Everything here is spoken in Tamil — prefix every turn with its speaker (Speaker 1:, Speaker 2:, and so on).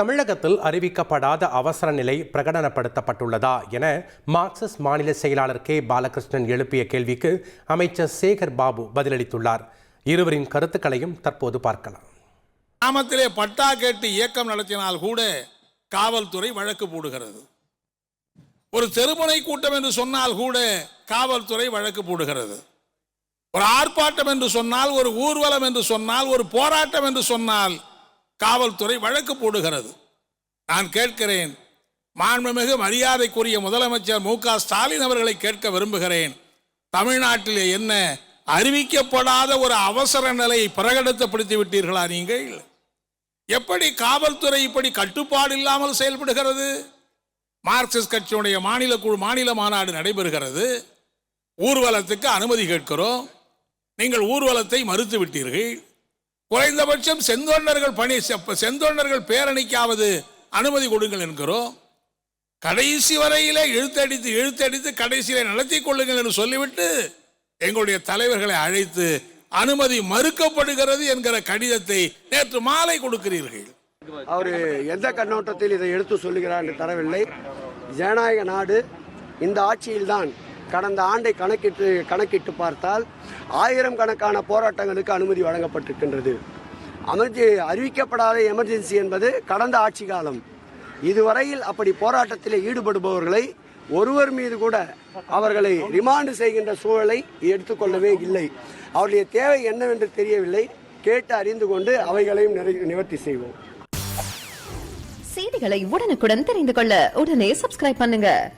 Speaker 1: தமிழகத்தில் அறிவிக்கப்படாத அவசர நிலை பிரகடனப்படுத்தப்பட்டுள்ளதா என மார்க்சிஸ்ட் மாநில செயலாளர் கே. பாலகிருஷ்ணன் எழுப்பிய கேள்விக்கு அமைச்சர் சேகர் பாபு பதிலளித்துள்ளார். இருவரின் கருத்துக்களையும் தற்போது பார்க்கலாம்.
Speaker 2: கிராமத்திலே பட்டா கேட்டு இயக்கம் நடத்தினால் கூட காவல்துறை வழக்கு போடுகிறது. ஒரு தெருமுனை கூட்டம் என்று சொன்னால் கூட காவல்துறை வழக்கு போடுகிறது. ஒரு ஆர்ப்பாட்டம் என்று சொன்னால் ஒரு ஊர்வலம் என்று சொன்னால் ஒரு போராட்டம் என்று சொன்னால் காவல்துறை வழக்கு போடுகிறது. நான் கேட்கிறேன் மாண்புமிகு மரியாதைக்குரிய முதலமைச்சர் மு க ஸ்டாலின் அவர்களை கேட்க விரும்புகிறேன். தமிழ்நாட்டிலே என்ன அறிவிக்கப்படாத ஒரு அவசர நிலையை பிரகடனப்படுத்தி விட்டீர்களா நீங்கள்? எப்படி காவல்துறை இப்படி கட்டுப்பாடு இல்லாமல் செயல்படுகிறது? மார்க்சிஸ்ட் கட்சியுடைய மாநில குழு மாநில மாநாடு நடைபெறுகிறது. ஊர்வலத்துக்கு அனுமதி கேட்கிறோம். நீங்கள் ஊர்வலத்தை மறுத்து விட்டீர்கள். குறைந்தபட்சம் செந்தொண்டர்கள் பணி செ- செந்தொண்டர்கள் பேரணிக்காவது அனுமதி கொடுங்கள் என்கிறோம். கடைசி வரையிலே இழுத்தடித்து இழுத்தடித்து கடைசியில நடத்தி கொள்ளுங்கள் என்று சொல்லிவிட்டு எங்களுடைய தலைவர்களை அழைத்து அனுமதி மறுக்கப்படுகிறது என்கிற கடிதத்தை நேற்று மாலை கொடுக்கிறீர்கள்.
Speaker 3: அவர் எந்த கண்ணோட்டத்தில் இதை எடுத்து சொல்லுகிறார் என்று தரவில்லை. ஜனநாயக நாடு இந்த ஆட்சியில்தான். கடந்த ஆண்டை கணக்கிட்டு கணக்கிட்டு பார்த்தால் ஆயிரம் கணக்கான போராட்டங்களுக்கு அனுமதி வழங்கப்பட்டிருக்கின்றது. அமர்ஜி அறிவிக்கப்படாத எமர்ஜென்சி என்பது கடந்த ஆட்சி காலம். இதுவரையில் அப்படி போராட்டத்தில் ஈடுபடுபவர்களை ஒருவர் மீது கூட அவர்களை ரிமாண்டு செய்கின்ற சூழலை எடுத்துக்கொள்ளவே இல்லை. அவருடைய தேவை என்னவென்று தெரியவில்லை. கேட்டு அறிந்து கொண்டு அவைகளையும் நிறை- நிவர்த்தி செய்வோம்.
Speaker 4: செய்திகளை உடனுக்குடன் தெரிந்து கொள்ள உடனே சப்ஸ்கிரைப் பண்ணுங்க.